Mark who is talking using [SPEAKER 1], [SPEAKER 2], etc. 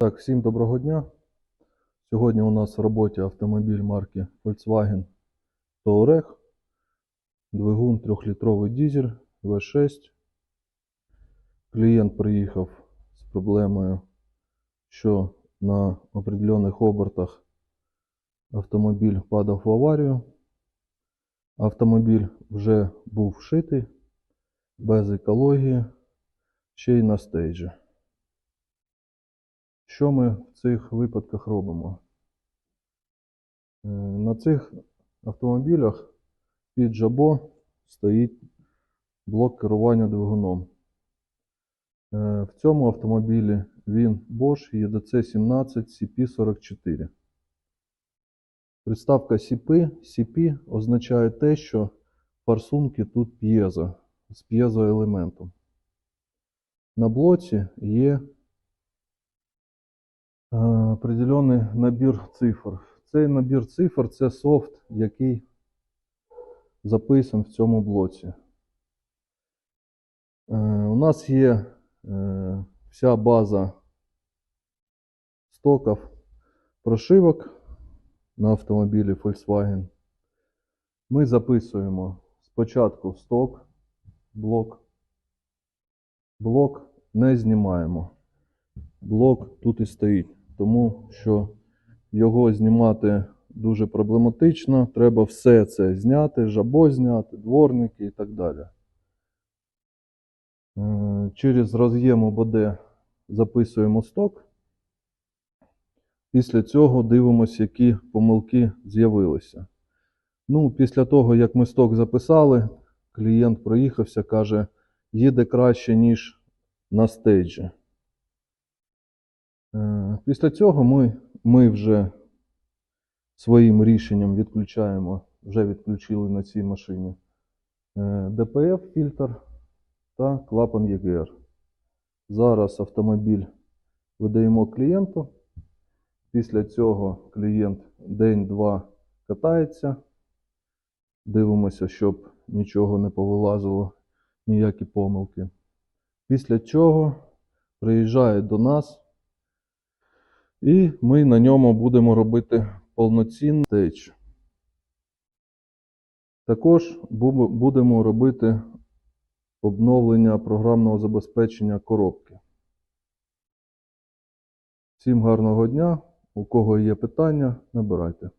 [SPEAKER 1] Так, всім доброго дня. Сьогодні у нас в роботі автомобіль марки Volkswagen Touareg. Двигун 3-літровий дизель V6. Клієнт приїхав з проблемою, що на определених обертах автомобіль падав в аварію. Автомобіль вже був вшитий, без екології, ще й на стейджі. Що ми в цих випадках робимо? Е, На цих автомобілях під жабо стоїть блок керування двигуном. Е, В цьому автомобілі він Bosch EDC 17 CP44. Приставка CP, CP означає те, що форсунки тут п'єзо з п'єзоелементом. На блоці є определений набір цифр. Цей набір цифр це софт, який записан в цьому блоці. Е, У нас є е, вся база стоків прошивок на автомобілі Volkswagen. Ми записуємо спочатку сток блок. Блок не знімаємо блок тут і стоїть, тому що його знімати дуже проблематично. Треба все це зняти, жабо зняти, дворники і так далі. Е, Через роз'єм ОБД записуємо сток. Після цього дивимося, які помилки з'явилися. Ну, після того, як ми сток записали, клієнт проїхався, каже, їде краще, ніж на стейджі. Е, Після цього ми, ми вже своїм рішенням відключаємо, вже відключили на цій машині е, ДПФ фільтр та клапан ЄГР. Зараз автомобіль видаємо клієнту. Після цього клієнт день-два катається. Дивимося, щоб нічого не повилазило, ніякі помилки. Після чого приїжджає до нас. І ми на ньому будемо робити повноцінний теч. Також будемо робити обновлення програмного забезпечення коробки. Всім гарного дня. У кого є питання, набирайте.